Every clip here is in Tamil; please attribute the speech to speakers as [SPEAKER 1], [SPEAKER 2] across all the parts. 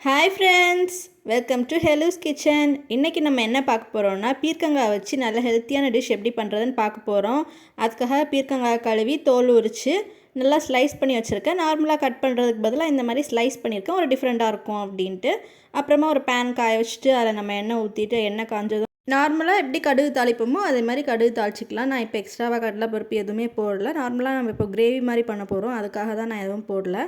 [SPEAKER 1] ஹாய் ஃப்ரெண்ட்ஸ் வெல்கம் டு ஹெலூஸ் கிச்சன் இன்றைக்கி நம்ம என்ன பார்க்க போகிறோம்னா பீர்க்கங்காய் வச்சு நல்ல ஹெல்த்தியான டிஷ் எப்படி பண்ணுறதுன்னு பார்க்க போகிறோம் அதுக்காக பீர்க்கங்காய் கழுவி தோல் உரித்து நல்லா ஸ்லைஸ் பண்ணி வச்சுருக்கேன். நார்மலாக கட் பண்ணுறதுக்கு பதிலாக இந்த மாதிரி ஸ்லைஸ் பண்ணியிருக்கேன். ஒரு டிஃப்ரெண்ட்டாக இருக்கும் அப்படின்ட்டு. அப்புறமா ஒரு பேன் காய வச்சுட்டு அதில் நம்ம எண்ணெய் ஊற்றிட்டு எண்ணெய் காஞ்சதும் நார்மலாக எப்படி கடுகு தாளிப்போமோ அதே மாதிரி கடுகு தாளிச்சிக்கலாம். நான் இப்போ எக்ஸ்ட்ராவாக கடலை பருப்பு எதுவுமே போடல. நார்மலாக நம்ம இப்போ கிரேவி மாதிரி பண்ண போகிறோம் அதுக்காக தான் நான் எதுவும் போடல.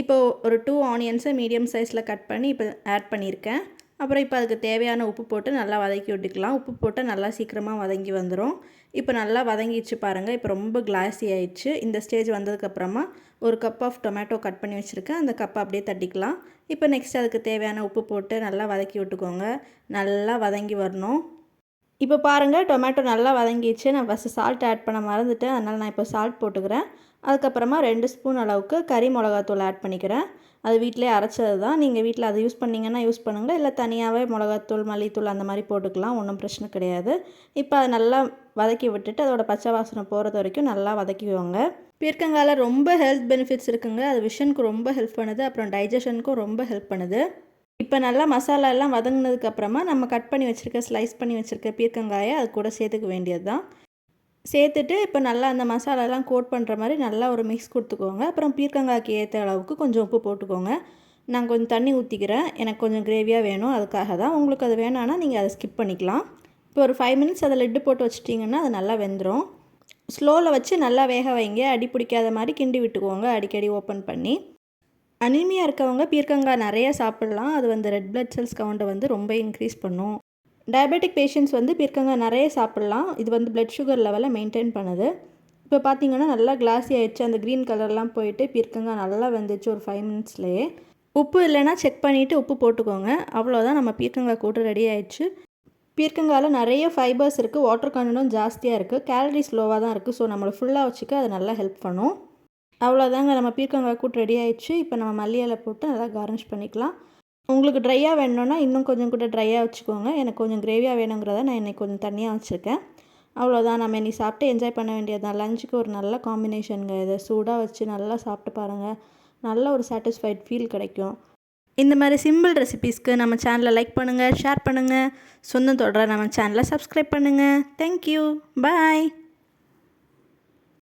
[SPEAKER 1] இப்போது ஒரு டூ ஆனியன்ஸை மீடியம் சைஸில் கட் பண்ணி இப்போ ஆட் பண்ணியிருக்கேன். அப்புறம் இப்போ அதுக்கு தேவையான உப்பு போட்டு நல்லா வதக்கி விட்டுக்கலாம். உப்பு போட்டு நல்லா சீக்கிரமாக வதங்கி வந்துடும் இப்போ நல்லா வதங்கிடுச்சு பாருங்கள் இப்போ ரொம்ப கிளாஸி ஆயிடுச்சு. இந்த ஸ்டேஜ் வந்ததுக்கப்புறமா ஒரு கப் ஆஃப் டொமேட்டோ கட் பண்ணி வச்சுருக்கேன். அந்த கப்பை அப்படியே தட்டிக்கலாம். இப்போ நெக்ஸ்ட் அதுக்கு தேவையான உப்பு போட்டு நல்லா வதக்கி விட்டுக்கோங்க. நல்லா வதங்கி வரணும். இப்போ பாருங்கள் டொமேட்டோ நல்லா வதங்கிடுச்சு. நான் ஃபஸ்ட்டு சால்ட் ஆட் பண்ண மறந்துட்டேன். அதனால் நான் இப்போ சால்ட் போட்டுக்கிறேன். அதுக்கப்புறமா ரெண்டு ஸ்பூன் அளவுக்கு கறி மிளகாத்தூள் ஆட் பண்ணிக்கிறேன். அது வீட்டிலே அரைச்சது தான். நீங்கள் வீட்டில் அதை யூஸ் பண்ணிங்கன்னா யூஸ் பண்ணுங்கள் இல்லை தனியாகவே மிளகாத்தூள் மல்லித்தூள் அந்த மாதிரி போட்டுக்கலாம். ஒன்றும் பிரச்சனை கிடையாது. இப்போ அதை நல்லா வதக்கி விட்டுட்டு அதோடய பச்சை வாசனை போகிறது வரைக்கும் நல்லா வதக்கிவோங்க பீர்க்கங்கால ரொம்ப ஹெல்த் பெனிஃபிட்ஸ் இருக்குங்க. அது விஷனுக்கு ரொம்ப ஹெல்ப் பண்ணுது. அப்புறம் டைஜஷனுக்கும் ரொம்ப ஹெல்ப் பண்ணுது. இப்போ நல்லா மசாலா எல்லாம் வதங்கினதுக்கப்புறமா நம்ம கட் பண்ணி வச்சுருக்க ஸ்லைஸ் பண்ணி வச்சுருக்க பீர்க்கங்காயை அது கூட சேர்த்துக்க வேண்டியது தான் சேர்த்துட்டு இப்போ நல்லா அந்த மசாலாலாம் கோட் பண்ணுற மாதிரி நல்லா ஒரு மிக்ஸ் கொடுத்துக்கோங்க. அப்புறம் பீர்க்கங்காய்க்கு ஏற்ற அளவுக்கு கொஞ்சம் உப்பு போட்டுக்கோங்க. நான் கொஞ்சம் தண்ணி ஊற்றிக்கிறேன் எனக்கு கொஞ்சம் கிரேவியாக வேணும். அதுக்காக தான் உங்களுக்கு அது வேணான்னா நீங்கள் அதை ஸ்கிப் பண்ணிக்கலாம். இப்போ ஒரு ஃபைவ் மினிட்ஸ் அதை லெட்டு போட்டு வச்சிட்டிங்கன்னா அது நல்லா வெந்துடும் ஸ்லோவில் வச்சு நல்லா வேக வைங்க. அடி பிடிக்காத மாதிரி கிண்டி விட்டுக்கோங்க. அடிக்கடி ஓப்பன் பண்ணி. அனிமியாக இருக்கவங்க பீர்க்கங்காய் நிறைய சாப்பிட்லாம். அது வந்து ரெட் பிளட் செல்ஸ் கவுண்ட்டை வந்து ரொம்ப இன்க்ரீஸ் பண்ணும். டயபெட்டிக் பேஷண்ட்ஸ் வந்து பீர்க்கங்காய் நிறைய சாப்பிட்லாம். இது வந்து பிளட் சுகர் லெவலை மெயின்டைன் பண்ணுது. இப்போ பார்த்தீங்கன்னா நல்லா கிளாஸி ஆயிடுச்சு. அந்த க்ரீன் கலர்லாம் போயிட்டு பீர்க்கங்காய் நல்லா வந்துச்சு ஒரு ஃபைவ் மினிட்ஸ்லேயே உப்பு இல்லைன்னா செக் பண்ணிவிட்டு உப்பு போட்டுக்கோங்க. அவ்வளோதான் நம்ம பீர்க்கங்காய் கூட்டு ரெடி ஆயிடுச்சு. பீர்க்கங்காயில் நிறைய ஃபைபர்ஸ் இருக்குது வாட்டர் கண்டனும் ஜாஸ்தியாக இருக்குது கேலரிஸ் லோவாக தான் இருக்குது ஸோ நம்மளை ஃபுல்லாக வச்சுக்க அது நல்லா ஹெல்ப் பண்ணும். அவ்வளோதாங்க நம்ம பீர்க்கங்காய் கூட்டு ரெடி ஆயிடுச்சு. இப்போ நம்ம மல்லி இலை போட்டு நல்லா கார்னிஷ் பண்ணிக்கலாம். உங்களுக்கு ட்ரையாக வேணும்னா இன்னும் கொஞ்சம் கூட ட்ரையாக வச்சுக்கோங்க. எனக்கு கொஞ்சம் கிரேவியாக வேணுங்கிறத நான் இன்றைக்கி கொஞ்சம் தண்ணியாக வச்சுருக்கேன். அவ்வளோதான் நம்ம இன்னைக்கு சாப்பிட்டு என்ஜாய் பண்ண வேண்டியது தான் லஞ்சுக்கு ஒரு நல்ல காம்பினேஷனுங்க இதை. சூடாக வச்சு நல்லா சாப்பிட்டு பாருங்கள் நல்ல ஒரு சாட்டிஸ்ஃபைட் ஃபீல் கிடைக்கும். இந்த மாதிரி சிம்பிள் ரெசிபீஸ்க்கு நம்ம சேனலை லைக் பண்ணுங்கள் ஷேர் பண்ணுங்கள் சொந்தம் தொடர நம்ம சேனலை சப்ஸ்கிரைப் பண்ணுங்கள் தேங்க்யூ பாய்